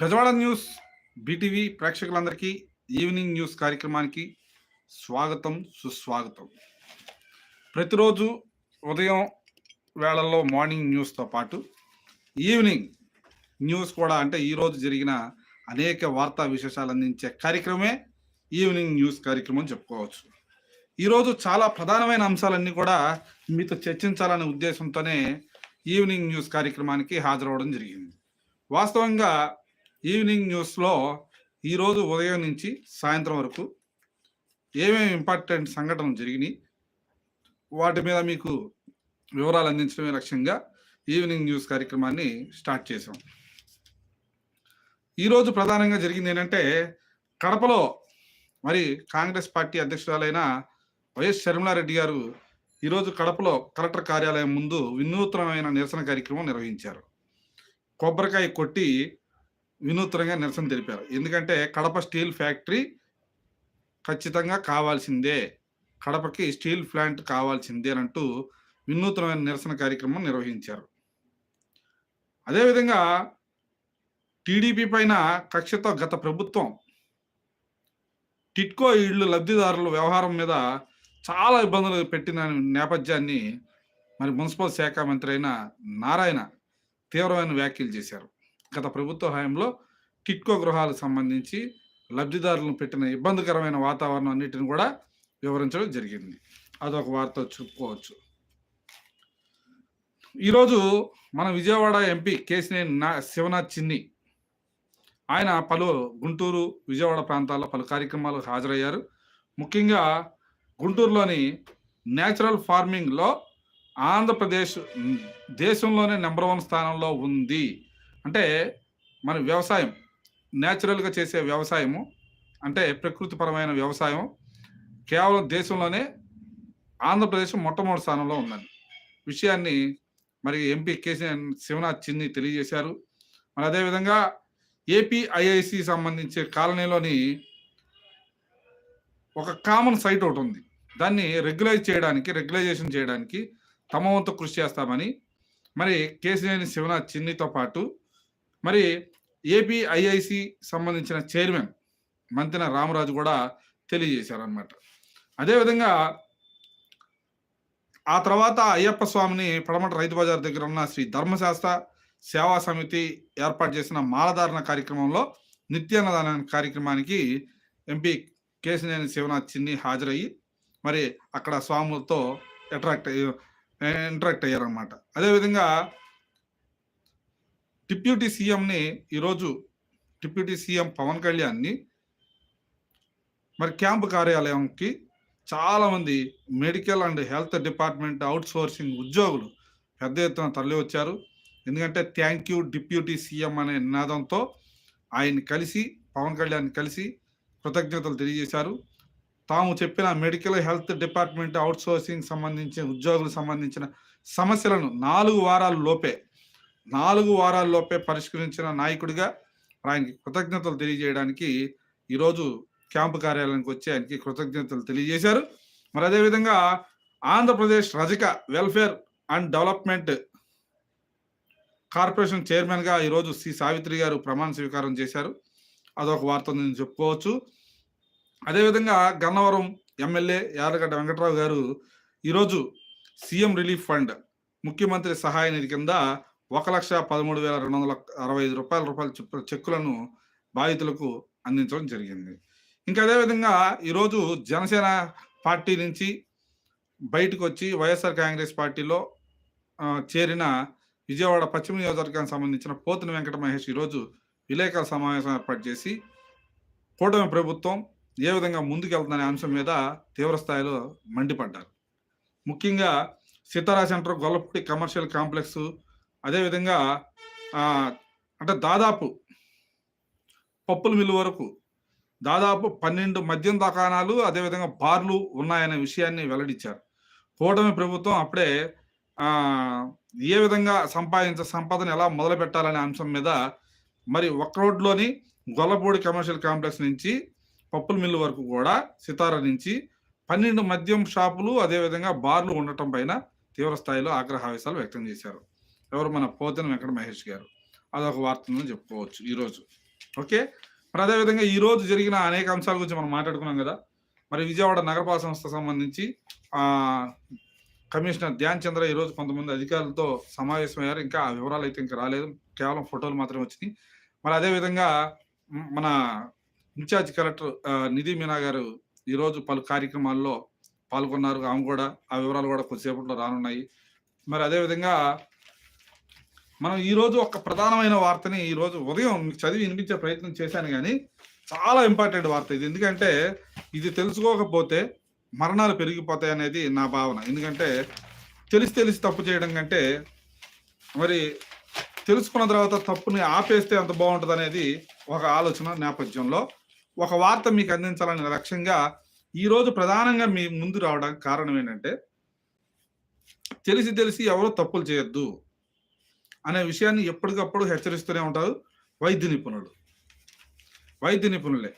Bezawada news BTV ప్రేక్షకులందరికీ evening news కార్యక్రమానికి స్వాగతం సుస్వాగతం. ప్రతిరోజు ఉదయం వేళల్లో మార్నింగ్ న్యూస్తో పాటు ఈవినింగ్ న్యూస్ కూడా అంటే ఈరోజు జరిగిన అనేక వార్తా విశేషాలు అందించే కార్యక్రమే ఈవినింగ్ న్యూస్ కార్యక్రమం అని చెప్పుకోవచ్చు. ఈరోజు చాలా ప్రధానమైన అంశాలన్నీ కూడా మీతో చర్చించాలనే ఉద్దేశంతోనే ఈవినింగ్ న్యూస్ కార్యక్రమానికి హాజరవడం జరిగింది. వాస్తవంగా ఈవినింగ్ న్యూస్లో ఈరోజు ఉదయం నుంచి సాయంత్రం వరకు ఏమేమి ఇంపార్టెంట్ సంఘటనలు జరిగినాయి వాటి మీద మీకు వివరాలు అందించడమే లక్ష్యంగా ఈవినింగ్ న్యూస్ కార్యక్రమాన్ని స్టార్ట్ చేశాం. ఈరోజు ప్రధానంగా జరిగింది ఏంటంటే కడపలో మరి కాంగ్రెస్ పార్టీ అధ్యక్షురాలైన వైఎస్ షర్మిలారెడ్డి గారు ఈరోజు కడపలో కలెక్టర్ కార్యాలయం ముందు వినూత్నమైన నిరసన కార్యక్రమం నిర్వహించారు. కొబ్బరికాయ కొట్టి వినూత్నంగా నిరసన తెలిపారు. ఎందుకంటే కడప స్టీల్ ఫ్యాక్టరీ ఖచ్చితంగా కావాల్సిందే. కడపకి స్టీల్ ప్లాంట్ కావాల్సిందే అని అంటూ వినూత్నమైన నిరసన కార్యక్రమం నిర్వహించారు. అదేవిధంగా టీడీపీ పైన కక్షతో గత ప్రభుత్వం టిట్కో ఇళ్ళు లబ్ధిదారుల వ్యవహారం మీద చాలా ఇబ్బందులు పెట్టిన నేపథ్యాన్ని మరి మున్సిపల్ శాఖ మంత్రి అయిన నారాయణ తీవ్రమైన వ్యాఖ్యలు చేశారు. గత ప్రభుత్వ హయాంలో టిట్కో గృహాలకు సంబంధించి లబ్ధిదారులను పెట్టిన ఇబ్బందికరమైన వాతావరణం అన్నిటిని కూడా వివరించడం జరిగింది. అదొక వార్త చెప్పుకోవచ్చు. ఈరోజు మన విజయవాడ ఎంపీ కేసినేని నా శివనాథ్ చిన్ని ఆయన పలు గుంటూరు విజయవాడ ప్రాంతాల్లో పలు కార్యక్రమాలు హాజరయ్యారు. ముఖ్యంగా గుంటూరులోని న్యాచురల్ ఫార్మింగ్లో ఆంధ్రప్రదేశ్ దేశంలోనే నెంబర్ వన్ స్థానంలో ఉంది. అంటే మన వ్యవసాయం న్యాచురల్గా చేసే వ్యవసాయము అంటే ప్రకృతిపరమైన వ్యవసాయం కేవలం దేశంలోనే ఆంధ్రప్రదేశ్ మొట్టమొదటి స్థానంలో ఉందని విషయాన్ని మరి ఎంపీ కేసీ శివనాథ్ చిన్ని తెలియజేశారు. మరి అదేవిధంగా ఏపీఐఐసి సంబంధించే కాలనీలోని ఒక కామన్ సైట్ ఒకటి ఉంది. దాన్ని రెగ్యులైజ్ చేయడానికి రెగ్యులైజేషన్ చేయడానికి తమ వంతు కృషి చేస్తామని మరి కేసినేని శివనాథ్ చిన్నితో పాటు మరి ఏపీఐఐసి సంబంధించిన చైర్మన్ మంతెన రామరాజు కూడా తెలియజేశారనమాట అదేవిధంగా ఆ తర్వాత అయ్యప్ప స్వామిని పడమట రైతు బజార్ దగ్గర ఉన్న శ్రీ ధర్మశాస్త్ర సేవా సమితి ఏర్పాటు చేసిన మాలధారణ కార్యక్రమంలో నిత్యాన్నదాన కార్యక్రమానికి ఎంపీ కేసినేని శివనాథ్ చిన్ని హాజరయ్యి మరి అక్కడ స్వాములతో అట్రాక్ట్ ఇంటరాక్ట్ అయ్యారనమాట అదేవిధంగా డిప్యూటీ సీఎంని ఈరోజు డిప్యూటీ సీఎం పవన్ కళ్యాణ్ని మరి క్యాంపు కార్యాలయంకి చాలామంది medical and health department outsourcing ఉద్యోగులు పెద్ద ఎత్తున తరలి వచ్చారు ఎందుకంటే థ్యాంక్ యూ డిప్యూటీ సీఎం అనే నినాదంతో ఆయన్ని కలిసి పవన్ కళ్యాణ్ కలిసి కృతజ్ఞతలు తెలియజేశారు. తాము చెప్పిన medical health department outsourcing సంబంధించిన ఉద్యోగులకు సంబంధించిన సమస్యలను నాలుగు వారాల లోపే నాలుగు వారాల్లోపే పరిష్కరించిన నాయకుడిగా ఆయనకి కృతజ్ఞతలు తెలియజేయడానికి ఈరోజు క్యాంపు కార్యాలయానికి వచ్చి ఆయనకి కృతజ్ఞతలు తెలియజేశారు. మరి అదేవిధంగా ఆంధ్రప్రదేశ్ రజక వెల్ఫేర్ అండ్ డెవలప్మెంట్ కార్పొరేషన్ చైర్మన్గా ఈరోజు సి సావిత్రి గారు ప్రమాణ స్వీకారం చేశారు. అదొక వార్త నేను చెప్పుకోవచ్చు. అదేవిధంగా గన్నవరం ఎమ్మెల్యే యాదగడ్డ వెంకట్రావు గారు ఈరోజు సీఎం రిలీఫ్ ఫండ్ ముఖ్యమంత్రి సహాయ నిధి కింద ఒక లక్ష పదమూడు వేల రెండు వందల అరవై ఐదు రూపాయల రూపాయల చెక్కులను బాధితులకు అందించడం జరిగింది. ఇంకా అదేవిధంగా ఈరోజు జనసేన పార్టీ నుంచి బయటకు వచ్చి వైఎస్ఆర్ కాంగ్రెస్ పార్టీలో చేరిన విజయవాడ పశ్చిమ నియోజకవర్గానికి సంబంధించిన పోతుని వెంకట మహేష్ ఈరోజు విలేకరుల సమావేశం ఏర్పాటు చేసి కూటమి ప్రభుత్వం ఏ విధంగా ముందుకెళ్తుందనే అంశం మీద తీవ్రస్థాయిలో మండిపడ్డారు. ముఖ్యంగా Sitara centre Gollapudi commercial complex అదేవిధంగా అంటే దాదాపు పప్పుల మిల్లు వరకు దాదాపు పన్నెండు మద్యం దుకాణాలు అదేవిధంగా బార్లు ఉన్నాయనే విషయాన్ని వెల్లడించారు. కూటమి ప్రభుత్వం అప్పుడే ఏ విధంగా సంపాదించ సంపదను ఎలా మొదలు పెట్టాలనే అంశం మీద మరి ఒక్క రోడ్లోని గొల్లపూడి కమర్షియల్ కాంప్లెక్స్ నుంచి పప్పుల మిల్లు వరకు కూడా సితారా నుంచి పన్నెండు మద్యం షాపులు అదేవిధంగా బార్లు ఉండటం పైన తీవ్ర స్థాయిలో ఆగ్రహావేశాలు వ్యక్తం చేశారు. ఎవరు మన పోతన వెంకట మహేష్ గారు. అదొక వార్తను చెప్పుకోవచ్చు ఈరోజు. ఓకే? మరి అదేవిధంగా ఈరోజు జరిగిన అనేక అంశాల గురించి మనం మాట్లాడుకున్నాం కదా. మరి విజయవాడ నగరపాలక సంస్థ సంబంధించి కమిషనర్ ధ్యాన్ చంద్ర ఈ రోజు కొంతమంది అధికారులతో సమావేశమయ్యారు. ఇంకా ఆ వివరాలు అయితే ఇంకా రాలేదు. కేవలం ఫోటోలు మాత్రమే వచ్చినాయి. మరి అదేవిధంగా మన ఇన్ఛార్జ్ కలెక్టర్ నిధి మీనా గారు ఈరోజు పలు కార్యక్రమాల్లో పాల్గొన్నారు. ఆమె కూడా ఆ వివరాలు కూడా కొద్దిసేపట్లో రానున్నాయి. మరి అదేవిధంగా మనం ఈరోజు ఒక ప్రధానమైన వార్తని ఈరోజు ఉదయం మీకు చదివి వినిపించే ప్రయత్నం చేశాను కానీ చాలా ఇంపార్టెంట్ వార్త ఇది. ఎందుకంటే ఇది తెలుసుకోకపోతే మరణాలు పెరిగిపోతాయి అనేది నా భావన. ఎందుకంటే తెలిసి తెలిసి తప్పు చేయడం కంటే మరి తెలుసుకున్న తర్వాత తప్పుని ఆపేస్తే అంత బాగుంటుంది అనేది ఒక ఆలోచన నేపథ్యంలో. ఒక వార్త మీకు అందించాలనే లక్ష్యంగా ఈరోజు ప్రధానంగా మీ ముందు రావడానికి కారణం ఏంటంటే తెలిసి తెలిసి ఎవరో తప్పులు చేయొద్దు. అనే విషయాన్ని ఎప్పటికప్పుడు హెచ్చరిస్తూనే ఉంటారు వైద్య నిపుణులు. వైద్య నిపుణులే.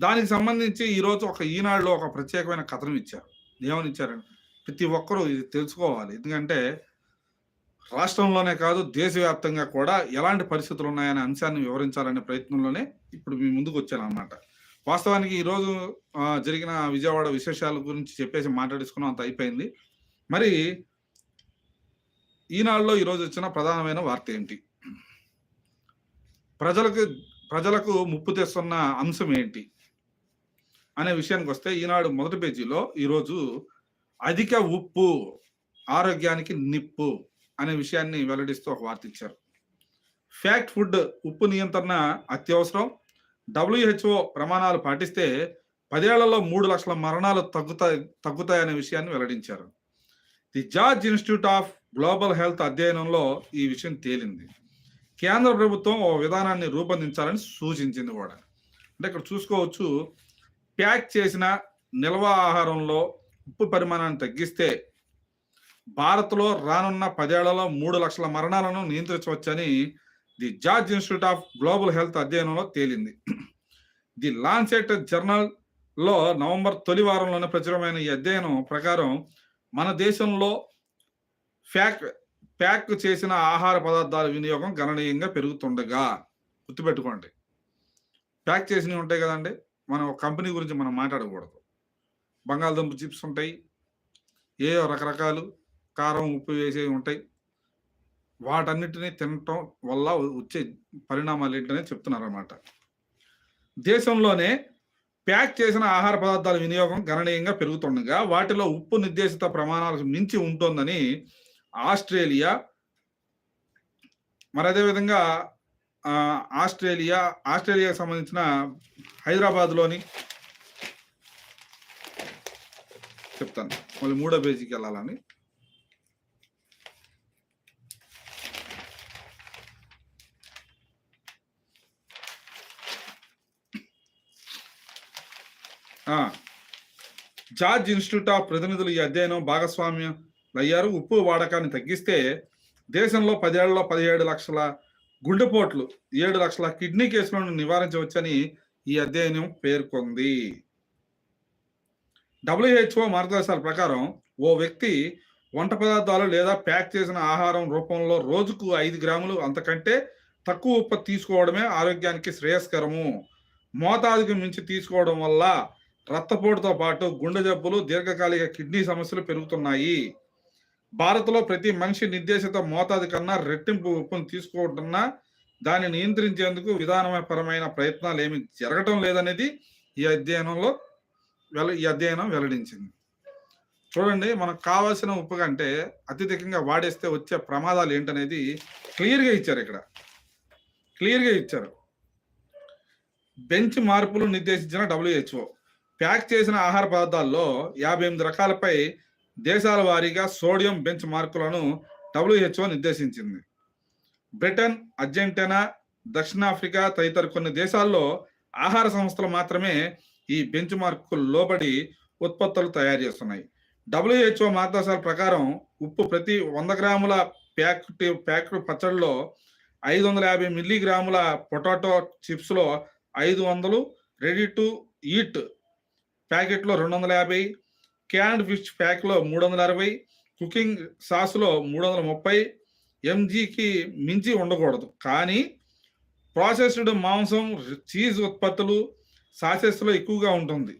దానికి సంబంధించి ఈరోజు ఒక ఈనాడులో ఒక ప్రత్యేకమైన కథనం ఇచ్చారు. ఏమని ఇచ్చారండి ప్రతి ఒక్కరూ ఇది తెలుసుకోవాలి. ఎందుకంటే రాష్ట్రంలోనే కాదు దేశవ్యాప్తంగా కూడా ఎలాంటి పరిస్థితులు ఉన్నాయనే అంశాన్ని వివరించాలనే ప్రయత్నంలోనే ఇప్పుడు మీ ముందుకు వచ్చాను అనమాట వాస్తవానికి ఈరోజు జరిగిన విజయవాడ విశేషాల గురించి చెప్పేసి మాట్లాడేసుకున్నాం అంత అయిపోయింది. మరి ఈనాడులో ఈరోజు వచ్చిన ప్రధానమైన వార్త ఏంటి? ప్రజలకు ప్రజలకు ముప్పు తెస్తున్న అంశం ఏంటి? అనే విషయానికి వస్తే ఈనాడు మొదటి పేజీలో ఈరోజు అధిక ఉప్పు ఆరోగ్యానికి నిప్పు అనే విషయాన్ని వెల్లడిస్తూ ఒక వార్త ఇచ్చారు. ఫ్యాక్ట్ ఫుడ్ ఉప్పు నియంత్రణ అత్యవసరం. డబ్ల్యూహెచ్ఓ ప్రమాణాలు పాటిస్తే పదేళ్ళలో మూడు లక్షల మరణాలు తగ్గుతాయి తగ్గుతాయనే విషయాన్ని వెల్లడించారు. The George institute of global health అధ్యయనంలో ఈ విషయం తేలింది. కేంద్ర ప్రభుత్వం ఓ విధానాన్ని రూపొందించాలని సూచించింది కూడా. అంటే ఇక్కడ చూసుకోవచ్చు ప్యాక్ చేసిన నిల్వ ఆహారంలో ఉప్పు పరిమాణాన్ని తగ్గిస్తే భారత్లో రానున్న పదేళ్ళలో మూడు లక్షల మరణాలను నియంత్రించవచ్చని the George institute of global health అధ్యయనంలో తేలింది. ది లాన్సెట్ జర్నల్లో నవంబర్ తొలి వారంలోనే ప్రచురమైన ఈ అధ్యయనం ప్రకారం మన దేశంలో ఫ్యాక్ ప్యాక్ చేసిన ఆహార పదార్థాల వినియోగం గణనీయంగా పెరుగుతుండగా గుర్తుపెట్టుకోండి. ప్యాక్ చేసినవి ఉంటాయి కదండి. మనం ఒక కంపెనీ గురించి మనం మాట్లాడకూడదు. బంగాళదుంప చిప్స్ ఉంటాయి. ఏ రకరకాలు కారం ఉప్పు వేసేవి ఉంటాయి. వాటన్నిటినీ తినటం వల్ల వచ్చే పరిణామాలు ఏంటనే చెప్తున్నారు అన్నమాట దేశంలోనే ప్యాక్ చేసిన ఆహార పదార్థాల వినియోగం గణనీయంగా పెరుగుతుండగా వాటిలో ఉప్పు నిర్దేశిత ప్రమాణాలకు మించి ఉంటుందని ఆస్ట్రేలియా మరి అదేవిధంగా ఆస్ట్రేలియా ఆస్ట్రేలియాకి సంబంధించిన హైదరాబాద్లోని చెప్తాను. మళ్ళీ మూడో పేజీకి వెళ్ళాలని ఆ, జార్జ్ ఇన్స్టిట్యూట్ ఆఫ్ ప్రతినిధులు ఈ అధ్యయనం భాగస్వామ్యం అయ్యారు ఉప్పు వాడకాన్ని తగ్గిస్తే దేశంలో పదేళ్ళలో పదిహేడు లక్షల గుండెపోట్లు ఏడు లక్షల కిడ్నీ కేసులను నివారించవచ్చని ఈ అధ్యయనం పేర్కొంది. డబ్ల్యూహెచ్ఓ మార్గదర్శకాల ప్రకారం ఓ వ్యక్తి వంట పదార్థాలు లేదా ప్యాక్ చేసిన ఆహారం రూపంలో రోజుకు ఐదు గ్రాములు అంతకంటే తక్కువ ఉప్పు తీసుకోవడమే ఆరోగ్యానికి శ్రేయస్కరము. మోతాదుకు మించి తీసుకోవడం వల్ల రక్తపోటుతో పాటు గుండె జబ్బులు దీర్ఘకాలిక కిడ్నీ సమస్యలు పెరుగుతున్నాయి. భారత్లో ప్రతి మనిషి నిర్దేశిత మోతాదు కన్నా రెట్టింపు ఉప్పును తీసుకుంటున్నా దాన్ని నియంత్రించేందుకు విధానపరమైన ప్రయత్నాలు ఏమి జరగటం లేదనేది ఈ అధ్యయనంలో వెల ఈ అధ్యయనం వెల్లడించింది. చూడండి మనకు కావాల్సిన ఉప్పు కంటే అత్యధికంగా వాడేస్తే వచ్చే ప్రమాదాలు ఏంటనేది క్లియర్గా ఇచ్చారు ఇక్కడ. క్లియర్గా ఇచ్చారు. బెంచ్ మార్పులు నిర్దేశించిన డబ్ల్యూహెచ్ఓ ప్యాక్ చేసిన ఆహార పదార్థాల్లో యాభై ఎనిమిది రకాలపై దేశాల వారీగా సోడియం బెంచ్ మార్కులను డబ్ల్యూహెచ్ఓ నిర్దేశించింది. బ్రిటన్ అర్జెంటీనా దక్షిణాఫ్రికా తదితర కొన్ని దేశాల్లో ఆహార సంస్థలు మాత్రమే ఈ బెంచ్ మార్కు లోబడి ఉత్పత్తులు తయారు చేస్తున్నాయి. డబ్ల్యూహెచ్ఓ మార్గదర్శకాల ప్రకారం ఉప్పు ప్రతి వంద గ్రాముల ప్యాక్ ప్యాక్ పచ్చడిలో ఐదు వందల యాభై మిల్లీగ్రాముల పొటాటో చిప్స్లో ఐదు వందలు రెడీ టు ఈట్ ప్యాకెట్లో రెండు వందల యాభై క్యాన్డ్ ఫిష్ ప్యాక్లో మూడు వందల అరవై కుకింగ్ సాస్లో మూడు వందల ముప్పై ఎంజీకి మించి ఉండకూడదు. కానీ ప్రాసెస్డ్ మాంసం చీజ్ ఉత్పత్తులు సాసెస్లో ఎక్కువగా ఉంటుంది.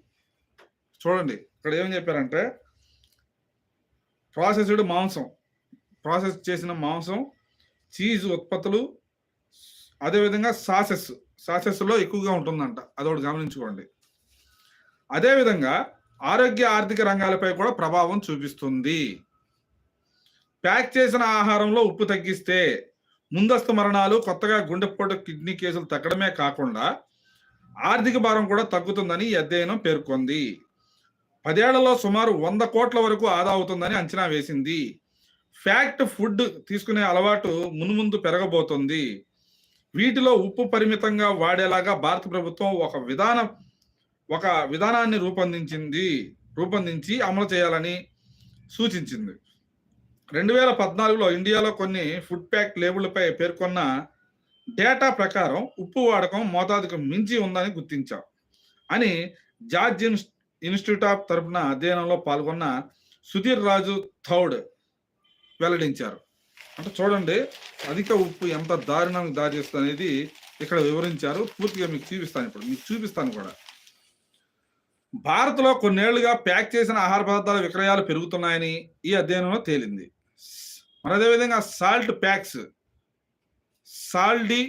చూడండి ఇక్కడ ఏం చెప్పారంటే ప్రాసెస్డ్ మాంసం ప్రాసెస్ చేసిన మాంసం చీజ్ ఉత్పత్తులు అదేవిధంగా సాసెస్ సాసెస్లో ఎక్కువగా ఉంటుందంట. అదొకటి గమనించుకోండి. అదేవిధంగా ఆరోగ్య ఆర్థిక రంగాలపై కూడా ప్రభావం చూపిస్తుంది. ప్యాక్ చేసిన ఆహారంలో ఉప్పు తగ్గిస్తే ముందస్తు మరణాలు కొత్తగా గుండెపోటు కిడ్నీ కేసులు తగ్గడమే కాకుండా ఆర్థిక భారం కూడా తగ్గుతుందని ఈ అధ్యయనం పేర్కొంది. పదేళ్ళలో సుమారు వంద కోట్ల వరకు ఆదా అవుతుందని అంచనా వేసింది. ఫ్యాక్ట్ ఫుడ్ తీసుకునే అలవాటు మున్ముందు పెరగబోతుంది. వీటిలో ఉప్పు పరిమితంగా వాడేలాగా భారత ప్రభుత్వం ఒక విధానం ఒక విధానాన్ని రూపొందించింది రూపొందించి అమలు చేయాలని సూచించింది. రెండు వేల పద్నాలుగులో ఇండియాలో కొన్ని ఫుడ్ ప్యాక్ లేబుళ్ళపై పేర్కొన్న డేటా ప్రకారం ఉప్పు వాడకం మోతాదుకు మించి ఉందని గుర్తించాం అని జార్జ్ ఇన్స్టిట్యూట్ ఆఫ్ తరపున అధ్యయనంలో పాల్గొన్న సుధీర్ రాజు థౌడ్ వెల్లడించారు. అంటే చూడండి అధిక ఉప్పు ఎంత దారుణానికి దారి చేస్తుంది అనేది ఇక్కడ వివరించారు. పూర్తిగా మీకు చూపిస్తాను ఇప్పుడు. మీకు చూపిస్తాను కూడా. భారత్లో కొన్నేళ్ళుగా ప్యాక్ చేసిన ఆహార పదార్థాల విక్రయాలు పెరుగుతున్నాయని ఈ అధ్యయనంలో తేలింది. మరి అదేవిధంగా సాల్ట్ ప్యాక్స్ సాల్డీ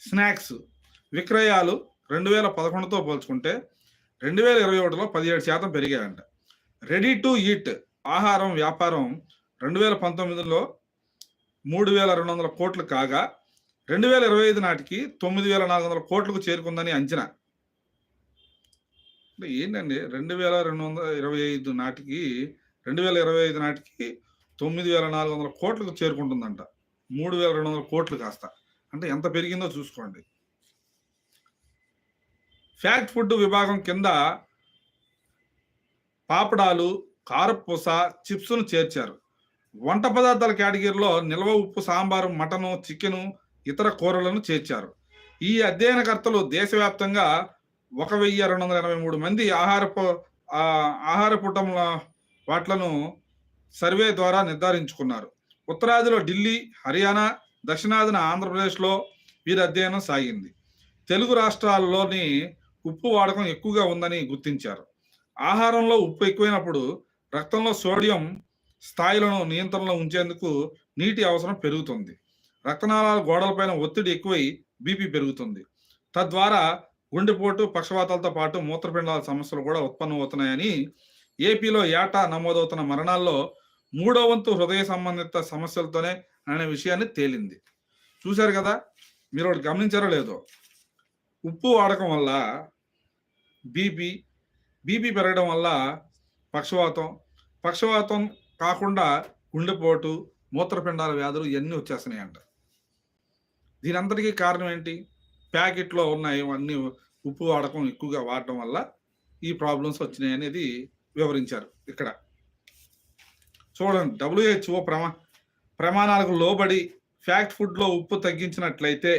స్నాక్స్ విక్రయాలు రెండు వేల పదకొండుతో పోల్చుకుంటే రెండు వేల ఇరవై ఒకటిలో పదిహేడు శాతం పెరిగాయంట. రెడీ టు ఈట్ ఆహారం వ్యాపారం రెండు వేల పంతొమ్మిదిలో మూడు వేల రెండు వందల కోట్లు కాగా రెండు వేల ఇరవై ఐదు నాటికి తొమ్మిది వేల నాలుగు వందల కోట్లకు చేరుకుందని అంచనా. అంటే ఏంటండి? రెండు వేల రెండు వందల ఇరవై ఐదు నాటికి రెండు వేల ఇరవై ఐదు నాటికి తొమ్మిది వేల నాలుగు వందల కోట్లకు చేరుకుంటుందంట. మూడు వేల రెండు వందల కోట్లు కాస్త. అంటే ఎంత పెరిగిందో చూసుకోండి. ఫ్యాక్ట్ ఫుడ్ విభాగం కింద పాపడాలు కారపూస చిప్స్ను చేర్చారు. వంట పదార్థాల కేటగిరీలో నిల్వ ఉప్పు సాంబారు మటను చికెను ఇతర కూరలను చేర్చారు. ఈ అధ్యయనకర్తలు దేశవ్యాప్తంగా ఒక వెయ్యి రెండు వందల ఎనభై మూడు మంది ఆహారపు ఆహార పుటముల వాట్లను సర్వే ద్వారా నిర్ధారించుకున్నారు. ఉత్తరాదిలో ఢిల్లీ హర్యానా దక్షిణాదిన ఆంధ్రప్రదేశ్లో వీరి అధ్యయనం సాగింది. తెలుగు రాష్ట్రాల్లోని ఉప్పు వాడకం ఎక్కువగా ఉందని గుర్తించారు. ఆహారంలో ఉప్పు ఎక్కువైనప్పుడు రక్తంలో సోడియం స్థాయిలను నియంత్రణలో ఉంచేందుకు నీటి అవసరం పెరుగుతుంది. రక్తనాళాల గోడలపైన ఒత్తిడి ఎక్కువై బీపీ పెరుగుతుంది. తద్వారా గుండెపోటు పక్షవాతాలతో పాటు మూత్రపిండాల సమస్యలు కూడా ఉత్పన్నమవుతున్నాయని ఏపీలో ఏటా నమోదవుతున్న మరణాల్లో మూడో వంతు హృదయ సంబంధిత సమస్యలతోనే అనే విషయాన్ని తేలింది. చూశారు కదా? మీరు ఒకటి గమనించారో లేదో? ఉప్పు వాడకం వల్ల బీపీ బీపీ పెరగడం వల్ల పక్షవాతం పక్షవాతం కాకుండా గుండెపోటు మూత్రపిండాల వ్యాధులు ఇవన్నీ వచ్చేస్తున్నాయంట. దీని అంతటికీ కారణం ఏంటి? ప్యాకెట్లో ఉన్న ఇవన్నీ ఉప్పు వాడకం ఎక్కువగా వాడటం వల్ల ఈ ప్రాబ్లమ్స్ వచ్చినాయి అనేది వివరించారు ఇక్కడ. చూడండి డబ్ల్యూహెచ్ఓ ప్రమా ప్రమాణాలకు లోబడి ఫ్యాక్ట్ ఫుడ్లో ఉప్పు తగ్గించినట్లయితే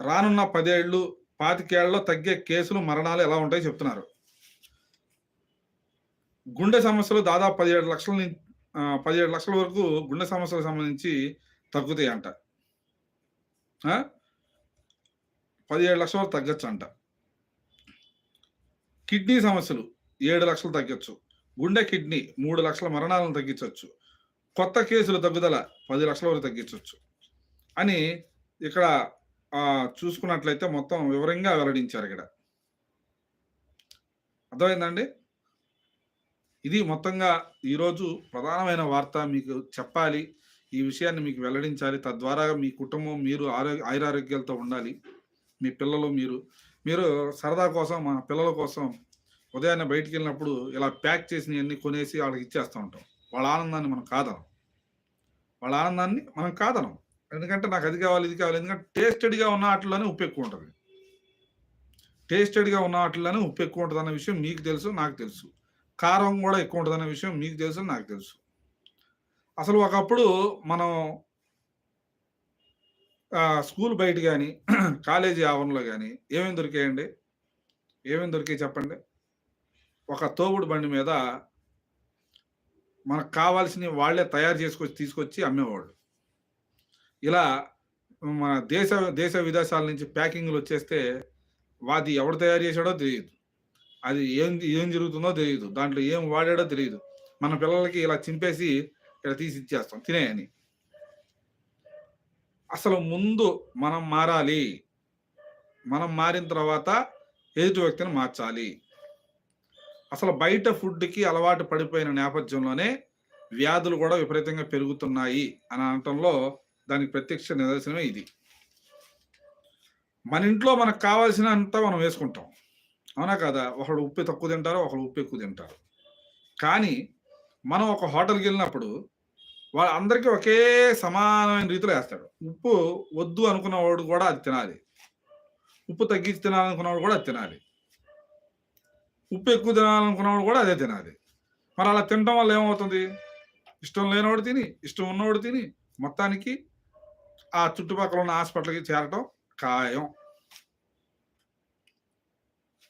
రానున్న పదేళ్ళు పాతికేళ్ళలో తగ్గే కేసులు మరణాలు ఎలా ఉంటాయో చెప్తున్నారు. గుండె సమస్యలు దాదాపు పదిహేడు లక్షల నుంచి పదిహేడు లక్షల వరకు గుండె సమస్యలకు సంబంధించి తగ్గుతాయి అంట పదిహేడు లక్షల వరకు తగ్గచ్చు అంట కిడ్నీ సమస్యలు ఏడు లక్షలు తగ్గచ్చు. గుండె కిడ్నీ మూడు లక్షల మరణాలను తగ్గించవచ్చు కొత్త కేసులు తగ్గుదల పది లక్షల వరకు తగ్గించవచ్చు అని ఇక్కడ చూసుకున్నట్లయితే మొత్తం వివరంగా వెల్లడించారు ఇక్కడ. అర్థమైందండి? ఇది మొత్తంగా ఈరోజు ప్రధానమైన వార్త మీకు చెప్పాలి. ఈ విషయాన్ని మీకు వెల్లడించాలి. తద్వారా మీ కుటుంబం మీరు ఆరోగ్య ఆయురారోగ్యాలతో ఉండాలి. మీ పిల్లలు మీరు మీరు సరదా కోసం మా పిల్లల కోసం ఉదయాన్నే బయటికి వెళ్ళినప్పుడు ఇలా ప్యాక్ చేసినవన్నీ కొనేసి వాళ్ళకి ఇచ్చేస్తూ ఉంటాం. వాళ్ళ ఆనందాన్ని మనం కాదనం. వాళ్ళ ఆనందాన్ని మనం కాదనం. ఎందుకంటే నాకు అది కావాలి ఇది కావాలి ఎందుకంటే టేస్టెడ్గా ఉన్న వాటిలోనే ఉప్పు ఎక్కువ ఉంటుంది. టేస్టెడ్గా ఉన్న వాటిలోనే ఉప్పు ఎక్కువ ఉంటుంది అన్న విషయం మీకు తెలుసు నాకు తెలుసు. కారం కూడా ఎక్కువ ఉంటుంది అనే విషయం మీకు తెలుసు నాకు తెలుసు. అసలు ఒకప్పుడు మనం స్కూల్ బయట కానీ కాలేజీ ఆవరణలో కానీ ఏమేమి దొరికాయండి? ఏమేమి దొరికాయి చెప్పండి? ఒక తోగుడు బండి మీద మనకు కావాల్సినవి వాళ్ళే తయారు చేసుకొచ్చి తీసుకొచ్చి అమ్మేవాళ్ళు. ఇలా మన దేశ దేశ విదేశాల నుంచి ప్యాకింగ్లు వచ్చేస్తే వాది ఎవడు తయారు చేశాడో తెలియదు. అది ఏం ఏం జరుగుతుందో తెలియదు. దాంట్లో ఏం వాడాడో తెలియదు. మన పిల్లలకి ఇలా చింపేసి ఇక్కడ తీసి ఇచ్చేస్తాం. తినేయని. అసలు ముందు మనం మారాలి. మనం మారిన తర్వాత ఎదుటి వ్యక్తిని మార్చాలి. అసలు బయట ఫుడ్కి అలవాటు పడిపోయిన నేపథ్యంలోనే వ్యాధులు కూడా విపరీతంగా పెరుగుతున్నాయి అని అనటంలో దానికి ప్రత్యక్ష నిదర్శనమే ఇది. మన ఇంట్లో మనకు కావాల్సినంత మనం వేసుకుంటాం. అవునా కదా? ఒకడు ఉప్పు తక్కువ తింటారు ఒకడు ఉప్పు ఎక్కువ తింటారు. కానీ మనం ఒక హోటల్కి వెళ్ళినప్పుడు వాళ్ళ అందరికీ ఒకే సమానమైన రీతిలో వేస్తాడు. ఉప్పు వద్దు అనుకున్నవాడు కూడా అది తినాలి. ఉప్పు తగ్గించి తినాలనుకున్నవాడు కూడా అది తినాలి. ఉప్పు ఎక్కువ తినాలనుకున్నవాడు కూడా అదే తినాలి. మరి అలా తినడం వల్ల ఏమవుతుంది? ఇష్టం లేనివాడు తిని ఇష్టం ఉన్నవాడు తిని మొత్తానికి ఆ చుట్టుపక్కల ఉన్న హాస్పిటల్కి చేరటం ఖాయం.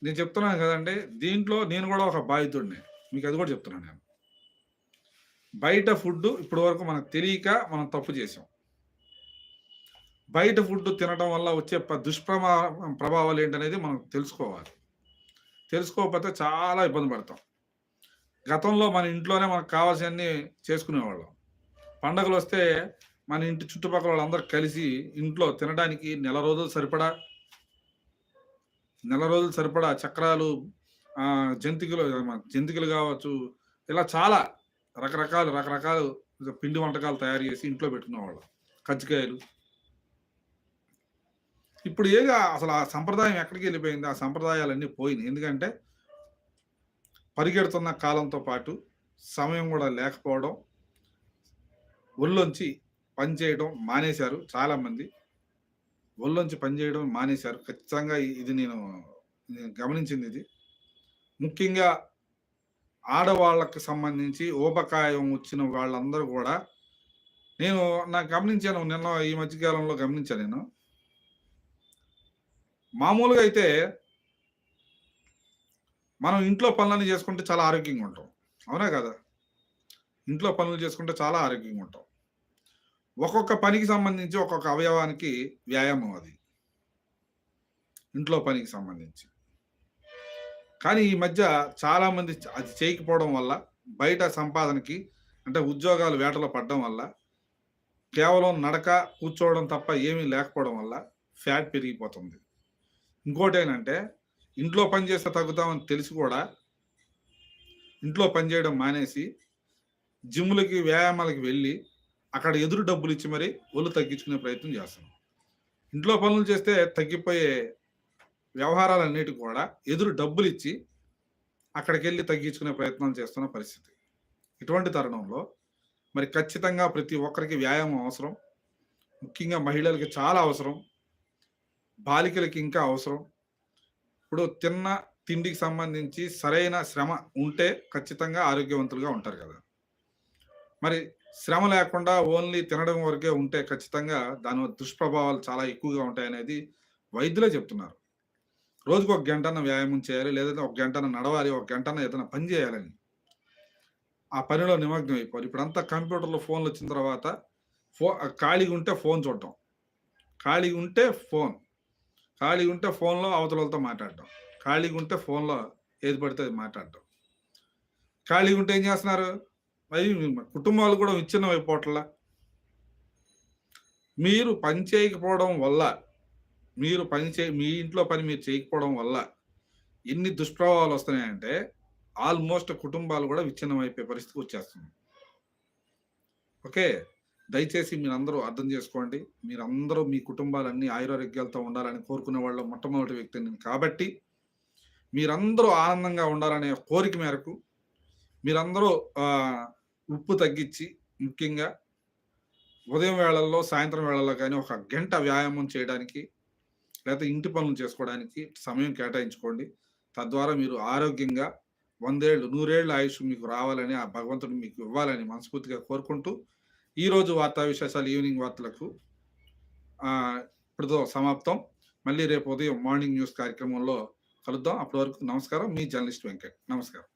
నేను చెప్తున్నాను కదండి దీంట్లో నేను కూడా ఒక బాధితుడిని. మీకు అది కూడా చెప్తున్నాను నేను. బయట ఫుడ్ ఇప్పటి వరకు మనకు తెలియక మనం తప్పు చేసాం. బయట ఫుడ్ తినడం వల్ల వచ్చే దుష్ప్రమా ప్రభావాలు ఏంటనేది మనం తెలుసుకోవాలి. తెలుసుకోకపోతే చాలా ఇబ్బంది పడతాం. గతంలో మన ఇంట్లోనే మనకు కావాల్సినవన్నీ చేసుకునేవాళ్ళం. పండగలు వస్తే మన ఇంటి చుట్టుపక్కల వాళ్ళందరూ కలిసి ఇంట్లో తినడానికి నెల రోజులు సరిపడా నెల రోజులు సరిపడా చక్రాలు జంతికలు జంతికలు కావచ్చు ఇలా చాలా రకరకాలు రకరకాలు పిండి వంటకాలు తయారు చేసి ఇంట్లో పెట్టుకునేవాళ్ళు కజ్జికాయలు. ఇప్పుడు ఏగా అసలు ఆ సంప్రదాయం ఎక్కడికి వెళ్ళిపోయింది? ఆ సంప్రదాయాలన్నీ పోయినాయి. ఎందుకంటే పరిగెడుతున్న కాలంతో పాటు సమయం కూడా లేకపోవడం ఒళ్ళొంచి పని చేయడం మానేశారు చాలామంది. ఒళ్ళొంచి పని చేయడం మానేశారు. ఖచ్చితంగా ఇది నేను గమనించింది ఇది. ముఖ్యంగా ఆడవాళ్ళకి సంబంధించి ఊబకాయం వచ్చిన వాళ్ళందరూ కూడా నేను నాకు గమనించాను నిన్న ఈ మధ్యకాలంలో గమనించాను నేను. మామూలుగా అయితే మనం ఇంట్లో పనులన్నీ చేసుకుంటే చాలా ఆరోగ్యంగా ఉంటాం. అవునా కదా? ఇంట్లో పనులు చేసుకుంటే చాలా ఆరోగ్యంగా ఉంటాం. ఒక్కొక్క పనికి సంబంధించి ఒక్కొక్క అవయవానికి వ్యాయామం అది. ఇంట్లో పనికి సంబంధించి. కానీ ఈ మధ్య చాలా మంది అది చేయకపోవడం వల్ల బయట సంపాదనకి అంటే ఉద్యోగాలు వేటలో పడడం వల్ల కేవలం నడక కూర్చోవడం తప్ప ఏమీ లేకపోవడం వల్ల ఫ్యాట్ పెరిగిపోతుంది. ఇంకోటి ఏంటంటే ఇంట్లో పని చేస్తే తగ్గుతామని తెలిసి కూడా ఇంట్లో పని చేయడం మానేసి జిమ్లకి వ్యాయామాలకి వెళ్ళి అక్కడ ఎదురు డబ్బులు ఇచ్చి మరి ఒళ్ళు తగ్గించుకునే ప్రయత్నం చేస్తున్నాం. ఇంట్లో పనులు చేస్తే తగ్గిపోయే వ్యవహారాలన్నిటి కూడా ఎదురు డబ్బులు ఇచ్చి అక్కడికి వెళ్ళి తగ్గించుకునే ప్రయత్నం చేస్తున్న పరిస్థితి. ఇటువంటి తరుణంలో మరి ఖచ్చితంగా ప్రతి ఒక్కరికి వ్యాయామం అవసరం. ముఖ్యంగా మహిళలకి చాలా అవసరం. బాలికలకి ఇంకా అవసరం. ఇప్పుడు తిన్న తిండికి సంబంధించి సరైన శ్రమ ఉంటే ఖచ్చితంగా ఆరోగ్యవంతులుగా ఉంటారు కదా. మరి శ్రమ లేకుండా ఓన్లీ తినడం వరకే ఉంటే ఖచ్చితంగా దాని దుష్ప్రభావాలు చాలా ఎక్కువగా ఉంటాయనేది వైద్యులే చెప్తున్నారు. రోజుకు ఒక గంటన వ్యాయామం చేయాలి లేదంటే ఒక గంటన నడవాలి ఒక గంటన ఏదైనా పని చేయాలని. ఆ పనిలో నిమగ్నం అయిపోవాలి. ఇప్పుడంతా కంప్యూటర్లో ఫోన్లు వచ్చిన తర్వాత ఫో ఖాళీగా ఉంటే ఫోన్ చూడటం. ఖాళీగా ఉంటే ఫోన్. ఖాళీగా ఉంటే ఫోన్లో అవతలతో మాట్లాడటం. ఖాళీగా ఉంటే ఫోన్లో ఏది పడితే మాట్లాడటం. ఖాళీగా ఉంటే ఏం చేస్తున్నారు? అవి కుటుంబాలు కూడా విచ్ఛిన్నం అయిపోవట్లా మీరు పని చేయకపోవడం వల్ల మీరు పని చే మీ ఇంట్లో పని మీరు చేయకపోవడం వల్ల ఎన్ని దుష్ప్రభావాలు వస్తున్నాయంటే ఆల్మోస్ట్ కుటుంబాలు కూడా విచ్ఛిన్నం అయిపోయే పరిస్థితి వచ్చేస్తుంది ఓకే? దయచేసి మీరందరూ అర్థం చేసుకోండి. మీరందరూ మీ కుటుంబాలన్నీ ఆయురారోగ్యాలతో ఉండాలని కోరుకునే వాళ్ళు మొట్టమొదటి వ్యక్తి నేను కాబట్టి మీరందరూ ఆనందంగా ఉండాలనే కోరిక మేరకు మీరందరూ ఉప్పు తగ్గించి ముఖ్యంగా ఉదయం వేళల్లో సాయంత్రం వేళల్లో కానీ ఒక గంట వ్యాయామం చేయడానికి లేకపోతే ఇంటి పనులు చేసుకోవడానికి సమయం కేటాయించుకోండి. తద్వారా మీరు ఆరోగ్యంగా వందేళ్ళు నూరేళ్ళు ఆయుష్ మీకు రావాలని ఆ భగవంతుడు మీకు ఇవ్వాలని మనస్ఫూర్తిగా కోరుకుంటూ ఈరోజు వార్తా విశేషాలు ఈవినింగ్ వార్తలకు ఇప్పుడుతో సమాప్తం. మళ్ళీ రేపు ఉదయం మార్నింగ్ న్యూస్ కార్యక్రమంలో కలుద్దాం. అప్పటి వరకు నమస్కారం. మీ జర్నలిస్ట్ వెంకట్. నమస్కారం.